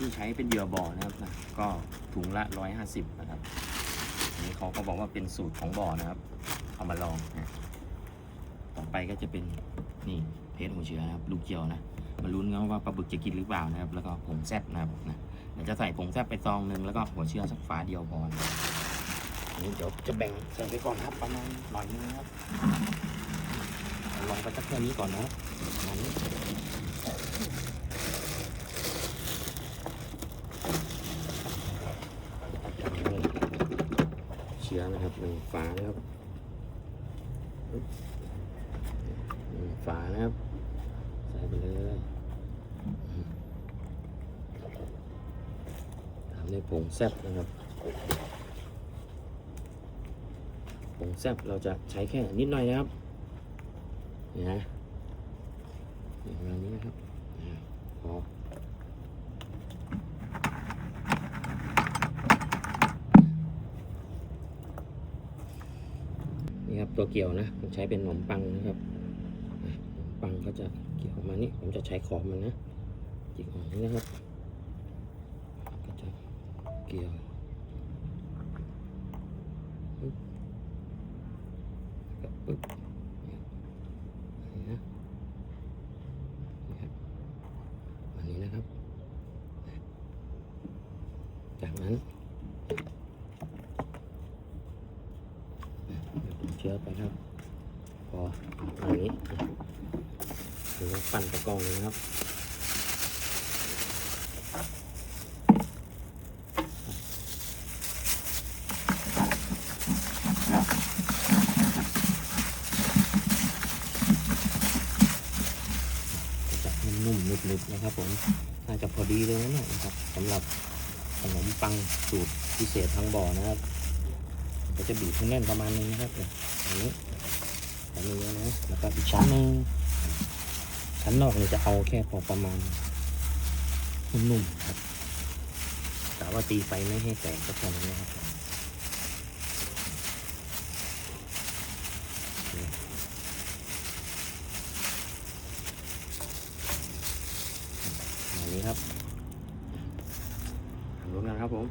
ที่ใช้เป็นเหยื่อบ่อนะครับนะก็ถุงละ 150 นะครับอันนี้เขาก็บอกว่าเป็นสูตรของบ่อนะครับ เอามาลองนะต่อไปก็จะเป็นนี่เทสหัวเชื้อนะครับลูกเกียวนะมาลุ้นกันว่าปลาบึกจะกินหรือเปล่านะครับ แล้วก็ผงแซบนะครับนะเดี๋ยวจะใส่ผงแซบไปซองหนึ่งแล้วก็หัวเชื้อสักฝาเดียวพอนะครับอันนี้เดี๋ยวจะแบ่งใส่ไปก่อนครับประมาณหน่อยนึงครับลองไปสักแค่นี้ก่อนนะประมาณนี้ เชื้อนะครับหนึ่งฝานะครับหนึ่งฝานะครับ ใส่ไปเลยตามด้วยผงแซบนะครับผงแซบเราจะใช้แค่นิดหน่อยนะครับนี่นะนี่าณนี้นะครับอ่าพอ นี่ครับ ตัวเกี่ยวนะ ผมใช้เป็นขนมปังนะครับขนมปังก็จะเกี่ยวมานี่ผมจะใช้ขอบมันนะจิกออกนี้นะครับ ก็จะเกี่ยวปึ๊บแล้วก็ปึ๊บนี่นะนี่ครับอันนี้นะครับ จากนั้น เชื้อไปครับ พออย่างนี้ถึงจะปั่นตะกร้องเลยครับจะนุ่มๆนึบๆนะครับผมน่าจะพอดีเลยนะนะครับสำหรับขนมปังสูตรพิเศษทางบ่อนะครับ ก็จะบีบให้แน่นประมาณนึงนะครับเนี่ยอันนี้อันนี้นะแล้วก็อีกชั้นหนึ่งชั้นนอกเนี่ยจะเอาแค่พอประมาณนุ่มๆครับกะว่าตีไฟไม่ให้แตกก็พอนั้นนะครับนี้ครับรู้กันครับผม